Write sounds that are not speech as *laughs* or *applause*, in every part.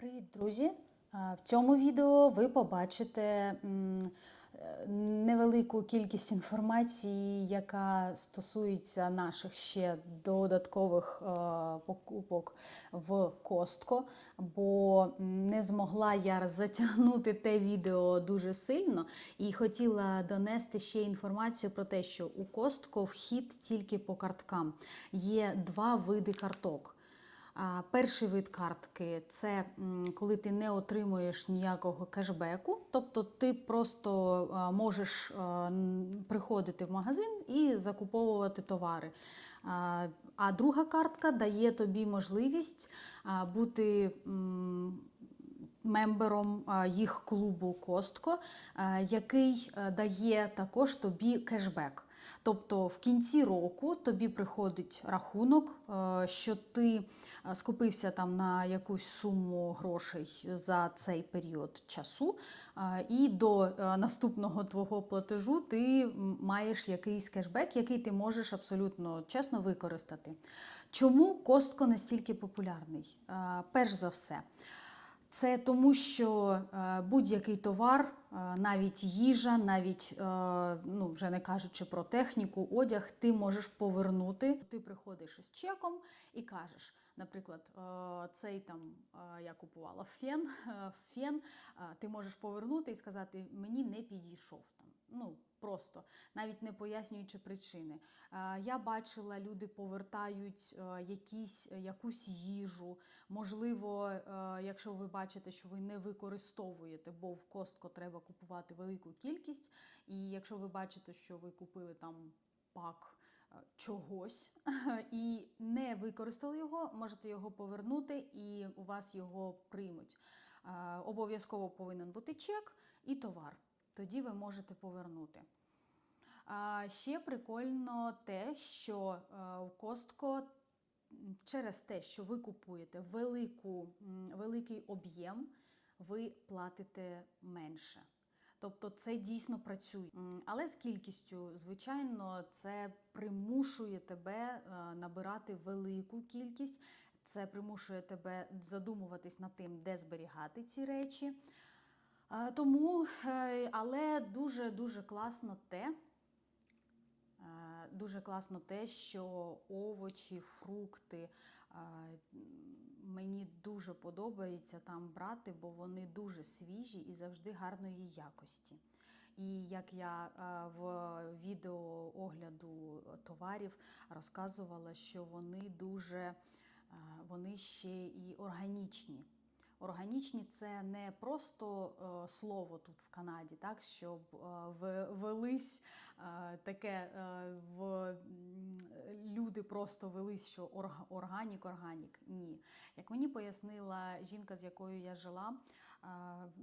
Привіт, друзі! В цьому відео ви побачите е, невелику кількість інформації, яка стосується наших ще додаткових е, покупок в Костко, бо не змогла я затягнути те відео дуже сильно і хотіла донести ще інформацію про те, що у Костко вхід тільки по карткам. Є два види карток. Перший вид картки це коли ти не отримуєш ніякого кешбеку, тобто ти просто можеш приходити в магазин і закуповувати товари. А, А друга картка дає тобі можливість бути. Мембером їх клубу Костко, який дає також тобі кешбек. Тобто в кінці року тобі приходить рахунок, е, що ти е, скупився там на якусь суму грошей за цей період часу, е, і до наступного твого платежу ти маєш якийсь кешбек, який ти можеш абсолютно чесно використати. Чому Костко настільки популярний? Перш за все. Це тому, що е, будь-який товар, е, навіть їжа, навіть е, ну вже не кажучи про техніку, одяг, ти можеш повернути. Ти приходиш із чеком і кажеш, наприклад, цей там я купувала фен, фен, ти можеш повернути і сказати, мені не підійшов там. Ну просто навіть не пояснюючи причини. Е, Я бачила, люди повертають е, якісь, якусь їжу. Можливо, е, якщо ви бачите, що ви не використовуєте, бо в костко треба купувати велику кількість. І якщо ви бачите, що ви купили там пак е, чогось *laughs* і не використали його, можете його повернути, і у вас його приймуть. Е, Обов'язково повинен бути чек і товар. Тоді ви можете повернути. А ще прикольно те, що е, в Костко через те, що ви купуєте велику, великий об'єм, ви платите менше. Тобто це дійсно працює. Але з кількістю, звичайно, це примушує тебе е, набирати велику кількість, це примушує тебе задумуватись над тим, де зберігати ці речі. Е, Тому, е, але дуже дуже класно те, Е, Дуже класно те, що овочі, фрукти мені дуже подобається там брати, бо вони дуже свіжі і завжди гарної якості. І як я в відео огляду товарів розказувала, що вони дуже вони ще і органічні. Органічні це не просто е, слово тут в Канаді, так щоб е, велись е, таке в люди просто велись, що орг- органік, органік. Ні. Як мені пояснила жінка, з якою я жила,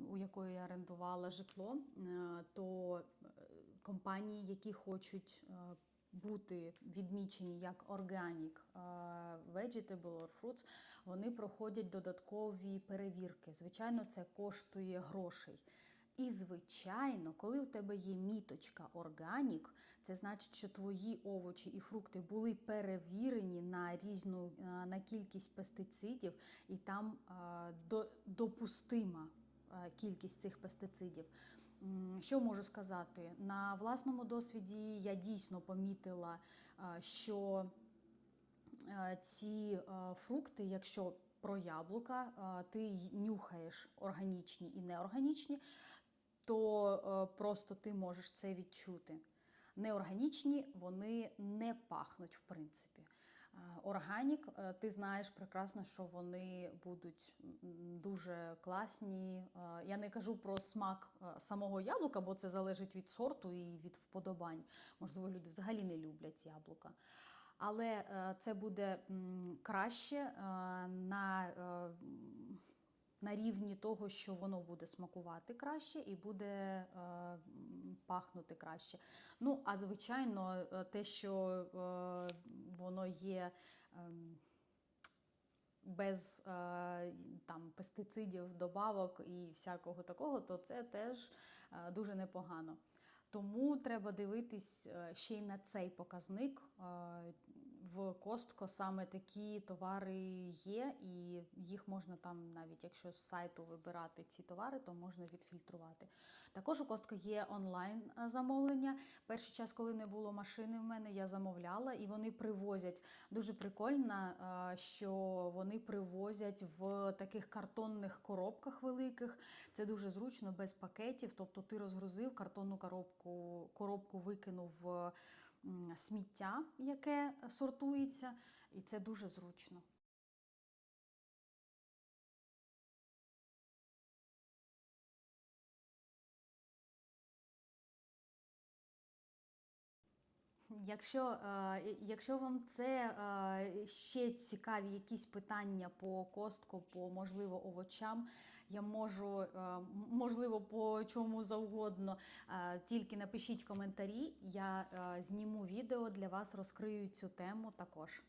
у якої я орендувала житло, то компанії, які хочуть. Бути відмічені як organic е, vegetable or fruits, вони проходять додаткові перевірки. Звичайно, це коштує грошей. І, звичайно, коли у тебе є міточка органік, це значить, що твої овочі і фрукти були перевірені на різну е, на кількість пестицидів, і там е, до- допустима кількість цих пестицидів. Що можу сказати? На власному досвіді я дійсно помітила, що ці фрукти, якщо про яблука, ти нюхаєш органічні і неорганічні, то е, просто ти можеш це відчути. Неорганічні вони не пахнуть, в принципі. Е, Органік, е, ти знаєш прекрасно, що вони будуть дуже класні. Е, Я не кажу про смак самого яблука, бо це залежить від сорту і від вподобань. Можливо, люди взагалі не люблять яблука. Але це буде краще на на рівні того, що воно буде смакувати краще і буде е, пахнути краще. Ну, а звичайно, е, те, що е, воно є. ем, без е, там, пестицидів, добавок і всякого такого, то це теж е, дуже непогано. Тому треба дивитись е, ще й на цей показник. В Костко саме такі товари є, і їх можна там, навіть якщо з сайту вибирати ці товари, то можна відфільтрувати. Також у Костко є онлайн е, замовлення. Перший час, коли не було машини в мене, я замовляла, і вони привозять. Дуже прикольно, е, що вони привозять в таких картонних коробках великих. Це дуже зручно, без пакетів. Тобто ти розгрузив картонну коробку, коробку викинув сміття, яке сортується, і це дуже зручно. Якщо, е, якщо вам це е, ще цікаві якісь питання по костку, по можливо овочам, я можу, е, можливо, по чому завгодно. Тільки напишіть коментарі, я зніму відео для вас, розкрию цю тему також.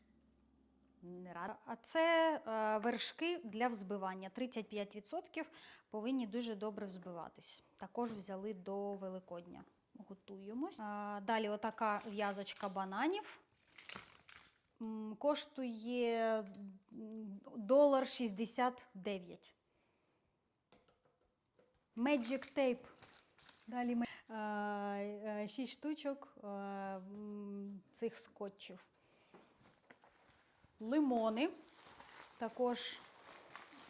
Не рада. А це вершки для взбивання. 35% повинні дуже добре взбиватись. Також взяли до Великодня. Готуємось. Далі отака в'язочка бананів. Коштує долар 69. Magic Tape. Далі ми... 6 штучок е, цих скотчів лимони. Також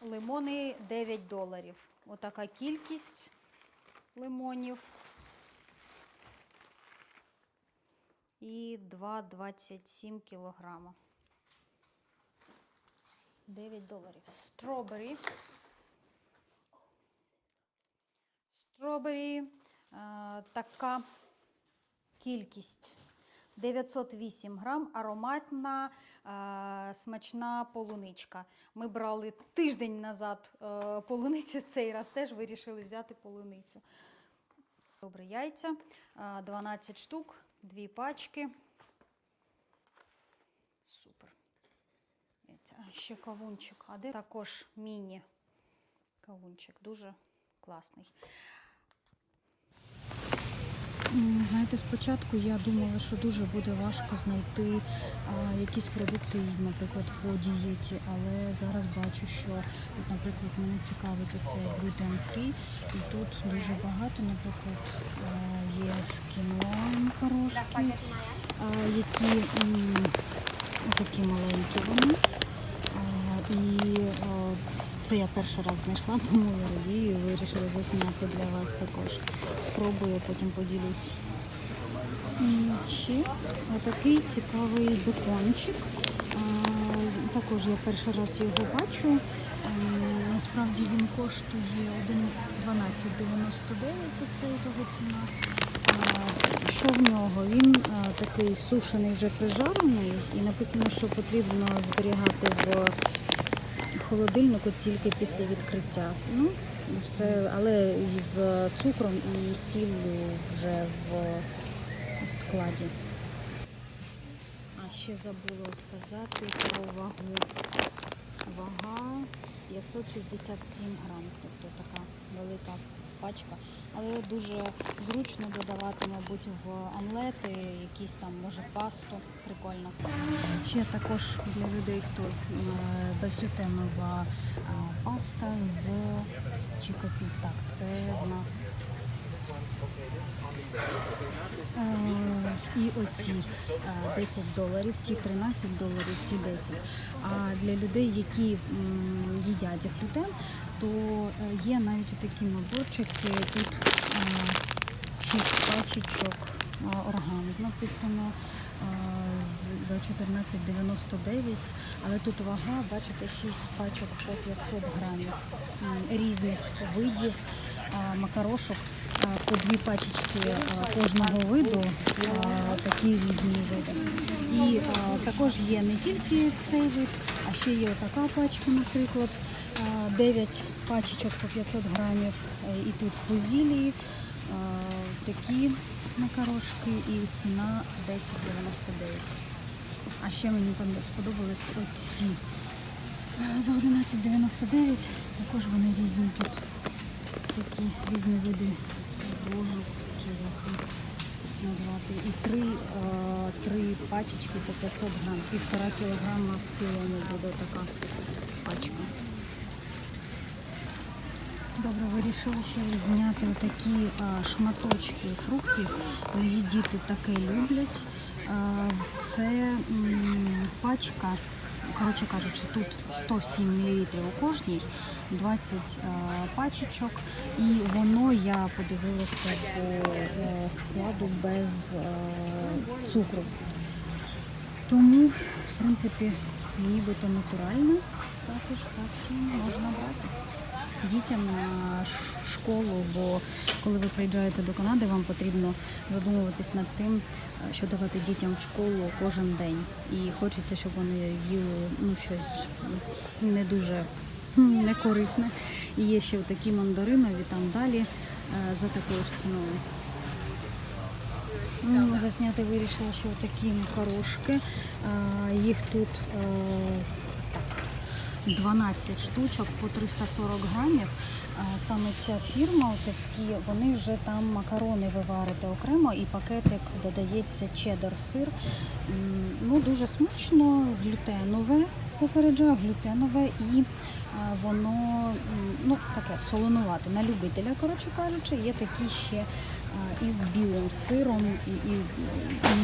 лимони 9 доларів. Отака кількість лимонів. І 2,27 кілограма. 9 доларів. Стробері. Стробері. е, така кількість 908 грам, ароматна, е, смачна полуничка. Ми брали тиждень назад е, полуницю, цей раз теж вирішили взяти полуницю. Добре, яйця, е, 12 штук, дві пачки. Супер. Ще кавунчик. А де також міні кавунчик. Дуже класний. Знаєте, спочатку я думала, що дуже буде важко знайти а, якісь продукти, наприклад, по дієті, але зараз бачу, що, наприклад, мене цікавить оце gluten free, і тут дуже багато, наприклад, є макарошки, а, які такі маленькі вони. І це я перший раз знайшла, тому я радію і вирішила засняти для вас також. Спробую, потім поділюсь. І ще отакий цікавий бекончик. Також я перший раз його бачу. Насправді він коштує 1,1299, оце його ціна. Що в нього? Він такий сушений вже прижарений і написано, що потрібно зберігати в холодильнику тільки після відкриття. Ну, все, але з цукром і сіллю вже в складі. А ще забула сказати про вагу. Вага 567 грам, тобто така велика пачка. Але дуже зручно додавати, мабуть, в омлети, якісь там, може, пасту. Прикольно. Ще також для людей, хто е, безглютенова е, паста з чікопі. Так, це в нас Е, І оці е, 10 доларів, ті 13 доларів, ті 10. А для людей, які їдять глютен, то е, є навіть такі наборчики. Тут 6 пачечок е, органік написано е, за 14,99, але тут вага, бачите, 6 пачок по 500 грамів різних видів е, макарошок. По дві пачечки кожного виду, такі різні види. І також є не тільки цей вид, а ще є така пачка, наприклад, 9 пачечок по 500 грамів. Е, І тут фузілії, е, такі макарошки і ціна 10,99. А ще мені сподобались оці е, за 11,99. Також вони різні тут. Такі різні види ложок чи які. назвати. І три, е, три пачечки по 500 грам. Півтора кілограма в цілому буде така пачка. Добре, вирішила ще зняти такі а, шматочки фруктів. Мої діти таке люблять. А, це м, пачка, коротше кажучи, тут 107 мл у кожній, 20 а, пачечок. І воно, я подивилася по е, складу без е, цукру. Тому, в принципі, нібито натурально також так можна брати дітям на школу, бо коли ви приїжджаєте до Канади, вам потрібно задумуватись над тим, е, що давати дітям в школу кожен день. І хочеться, щоб вони їли ну, щось не дуже м, *laughs* некорисне. І є ще такі мандаринові там далі е, за такою ж ціною. М, Засняти вирішила, що такі макарошки. Їх тут е, 12 штучок по 340 грамів. Саме ця фірма, такі, вони вже там макарони ви варите окремо і пакетик додається чеддер сир. Ну, дуже смачно, глютенове, попереджаю, глютенове і воно ну, таке солонувате на любителя, коротше кажучи, є такі ще із білим сиром і, і,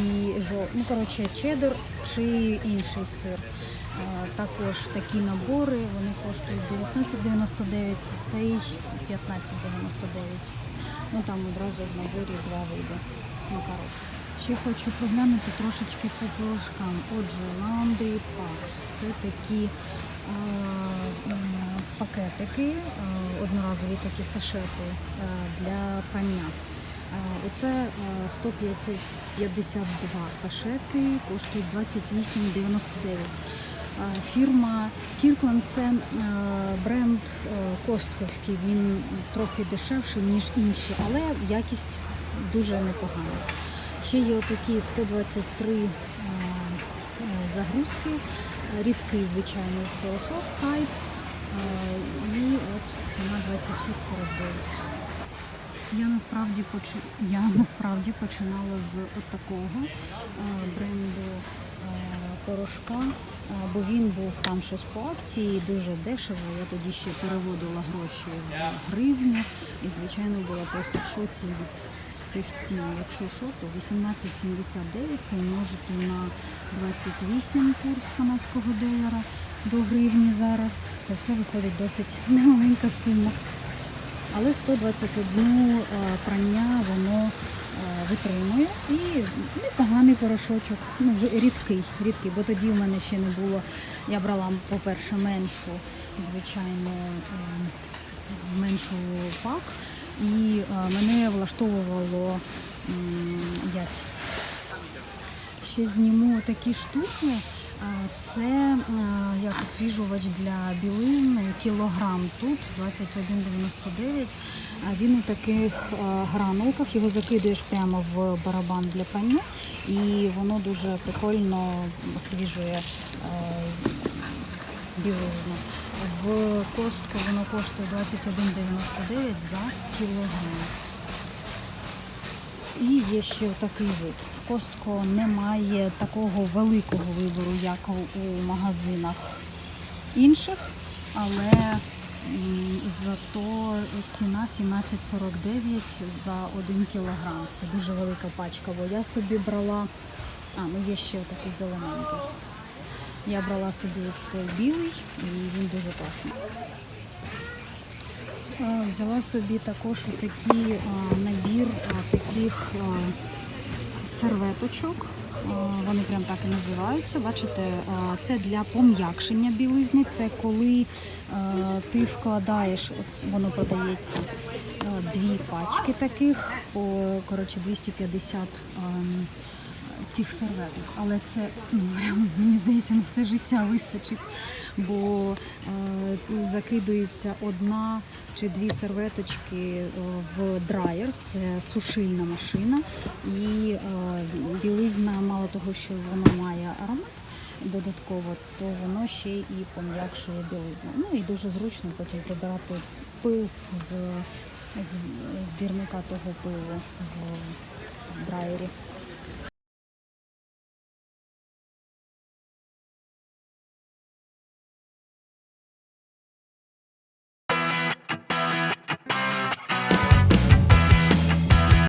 і ну, коротше, чеддер чи інший сир. Також такі набори, вони коштують 19,99, а цей 15,99. Ну там одразу в наборі два види макарошок. Ще хочу поглянути трошечки по порошкам. Отже, Laundry Packs. Це такі е, пакетики, е, одноразові такі сашети е, для прання. Е, Оце е, 152 сашети, коштують 28,99. Е, Фірма Kirkland це бренд костковський, він трохи дешевший, ніж інші, але якість дуже непогана. Ще є отакі 123 е, е, загрузки, рідкий звичайний порошок, хайт, е, і от ціна 26,49. Я насправді поч... я насправді починала з от такого бренду порошка, бо він був там щось по акції, дуже дешево. Я тоді ще переводила гроші в гривню і, звичайно, була просто в шоці від цих цін. Якщо що, то 18,79 помножити на 28 курс канадського долара до гривні зараз, то це виходить досить немаленька сума. Але 121 е, прання воно витримує і непоганий порошочок. Ну, вже рідкий, рідкий, бо тоді в мене ще не було. Я брала, по-перше, меншу, звичайно, е, меншу пак, і е, мене влаштовувало якість. Ще зніму такі штуки. Це е, як освіжувач для білин, кілограм тут 21,99. Він у таких е, гранулках, його закидуєш прямо в барабан для прання, і воно дуже прикольно освіжує е, білизну. В костку воно коштує 21,99 за кілограм. І є ще такий вид. Костко не має такого великого вибору, як у- магазинах інших, але зато ціна 17,49 за 1 кілограм. Це дуже велика пачка, бо я собі брала. А, ну є ще такий зелененький. Я брала собі білий і він дуже класний. Взяла собі також такий набір таких серветочок. Вони прям так і називаються. Бачите, це для пом'якшення білизни. Це коли ти вкладаєш, воно продається а, дві пачки таких по коротше 250 ам, цих серветок, але це ну, мені здається на все життя вистачить, бо е, закидується одна чи дві серветочки е, в драйер, це сушильна машина, і е, білизна, мало того, що вона має аромат додатково, то воно ще і пом'якшує білизну. Ну і дуже зручно потім прибирати пил з збірника того пилу в драйері.